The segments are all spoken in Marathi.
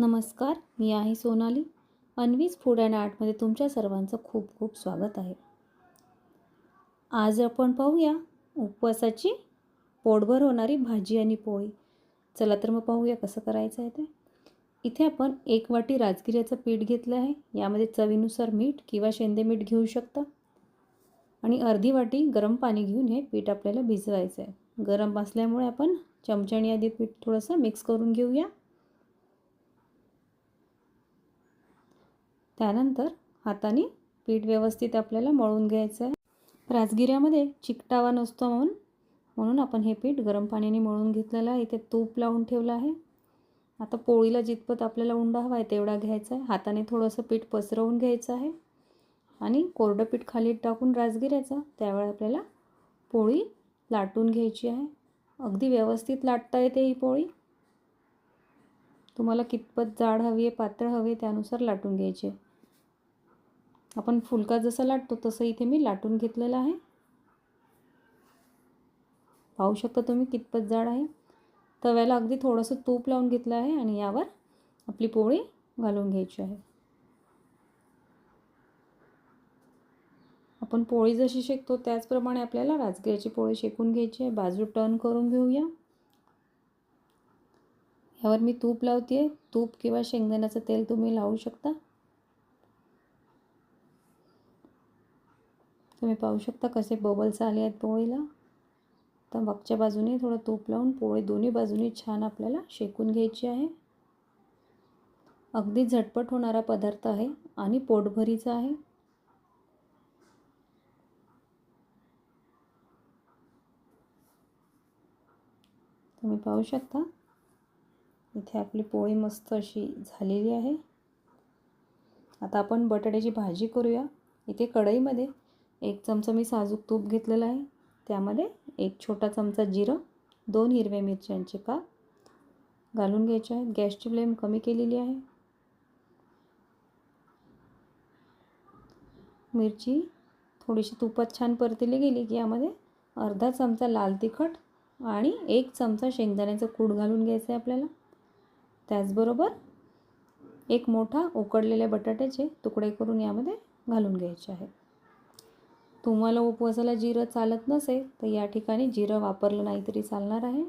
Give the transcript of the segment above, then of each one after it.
नमस्कार मी आहे सोनाली. अनवीज फूड अँड आर्टमध्ये तुमच्या सर्वांचं खूप खूप स्वागत आहे. आज आपण पाहूया उपवासाची पोटभर होणारी भाजी आणि पोळी. चला तर मग पाहूया कसं करायचं आहे ते. इथे आपण एक वाटी राजगिऱ्याचं पीठ घेतलं आहे. यामध्ये चवीनुसार मीठ किंवा शेंदे मीठ घेऊ शकता. आणि अर्धी वाटी गरम पाणी घेऊन हे पीठ आपल्याला भिजवायचं आहे गरम असल्यामुळे आपण चमच्याने आधी पीठ थोडंसं मिक्स करून घेऊया. त्यानंतर हाताने पीठ व्यवस्थित आपल्याला मळून घ्यायचं आहे. राजगिऱ्यामध्ये चिकटावा नसतो म्हणून म्हणून आपण हे पीठ गरम पाण्याने मळून घेतलेलं आहे. इथे तूप लावून ठेवलं आहे. आता पोळीला जितपत आपल्याला उंडा हवा आहे तेवढा घ्यायचा आहे. हाताने थोडंसं पीठ पसरवून घ्यायचं आहे. आणि कोरडं पीठ खाली टाकून राजगिऱ्याचं त्यावेळी आपल्याला पोळी लाटून घ्यायची आहे. अगदी व्यवस्थित लाटता येते ही पोळी. तुम्हाला कितपत जाड हवी आहे पातळ हवी आहे त्यानुसार लाटून घ्यायची आहे. आपण फुलका जसा लाटतो तसं इथे मी लाटून घेतलेलं आहे. पाहू शकता तुम्ही कितपत जाड आहे. तव्याला अगदी थोडंसं तूप लावून घेतलं आहे आणि यावर आपली पोळी घालून घ्यायची आहे. आपण पोळी जशी शेकतो त्याचप्रमाणे आपल्याला राजगिऱ्याची पोळी शेकून घ्यायची आहे. बाजू टर्न करून घेऊया. ह्यावर मी तूप लावते आहे तूप किंवा शेंगदाण्याचं तेल तुम्ही लावू शकता. तुम्ही पाहू शकता कसे बबल्स आले आहेत पोळीला. तर मागच्या बाजूने थोडं तूप लावून पोळी दोन्ही बाजूनी छान आपल्याला शेकून घ्यायची आहे. अगदी झटपट होणारा पदार्थ आहे आणि पोटभरीचा आहे. तुम्ही पाहू शकता इथे आपली पोळी मस्त अशी झालेली आहे. आता आपण बटाट्याची भाजी करूया. इथे कढईमध्ये एक चमचा मी साजूक तूप घेतलेलं आहे. त्यामध्ये एक छोटा चमचा जिरं दोन हिरव्या मिरच्यांचे काप घालून घ्यायचे आहेत. गॅसची फ्लेम कमी केलेली आहे. मिरची थोडीशी तुपात छान परतली गेली की यामध्ये अर्धा चमचा लाल तिखट आणि एक चमचा शेंगदाण्याचं कूड घालून घ्यायचं आहे आपल्याला. त्याचबरोबर एक मोठा उकडलेल्या बटाट्याचे तुकडे करून यामध्ये घालून घ्यायचे आहेत. तुम्हाला उपवासाला जिरं चालत नसेल तर या ठिकाणी जिरं वापरलं नाही तरी चालणार आहे.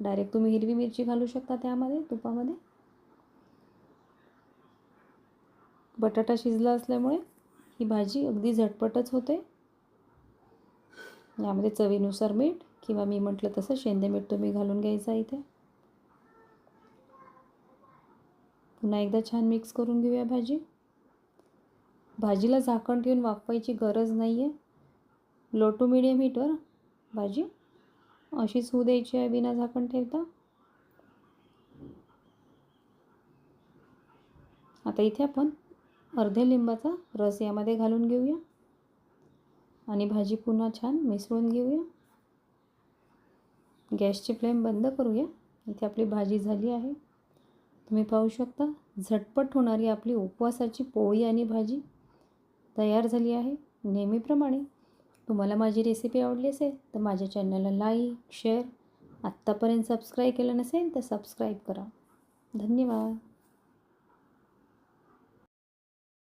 डायरेक्ट तुम्ही हिरवी मिरची घालू शकता त्यामध्ये तुपामध्ये. बटाटा शिजला असल्यामुळे ही भाजी अगदी झटपटच होते. यामध्ये चवीनुसार मीठ किंवा मी म्हटलं तसं शेंदे मीठ तुम्ही घालून घ्यायचं इथे. पुन्हा एकदा छान मिक्स करून घेऊया भाजी. भाजीला झाकण ठेवून वाफवायची गरज नाही आहे लो टू मिडियम हीटवर भाजी. अशीच होऊ द्यायची आहे बिना झाकण ठेवता. आता इथे आपण अर्ध्या लिंबाचा रस यामध्ये घालून घेऊया. आणि भाजी पुन्हा छान मिसळून घेऊया. गॅसची फ्लेम बंद करूया. इथे आपली भाजी झाली आहे. तुम्ही पाहू शकता झटपट होणारी आपली उपवासाची पोळी आणि भाजी तयार झाली आहे. नेहमीप्रमाणे तुम्हाला माझी रेसिपी आवडली असेल तर माझ्या चॅनलला लाईक शेअर आत्तापर्यंत सबस्क्राईब केलं नसेल तर सबस्क्राईब करा. धन्यवाद.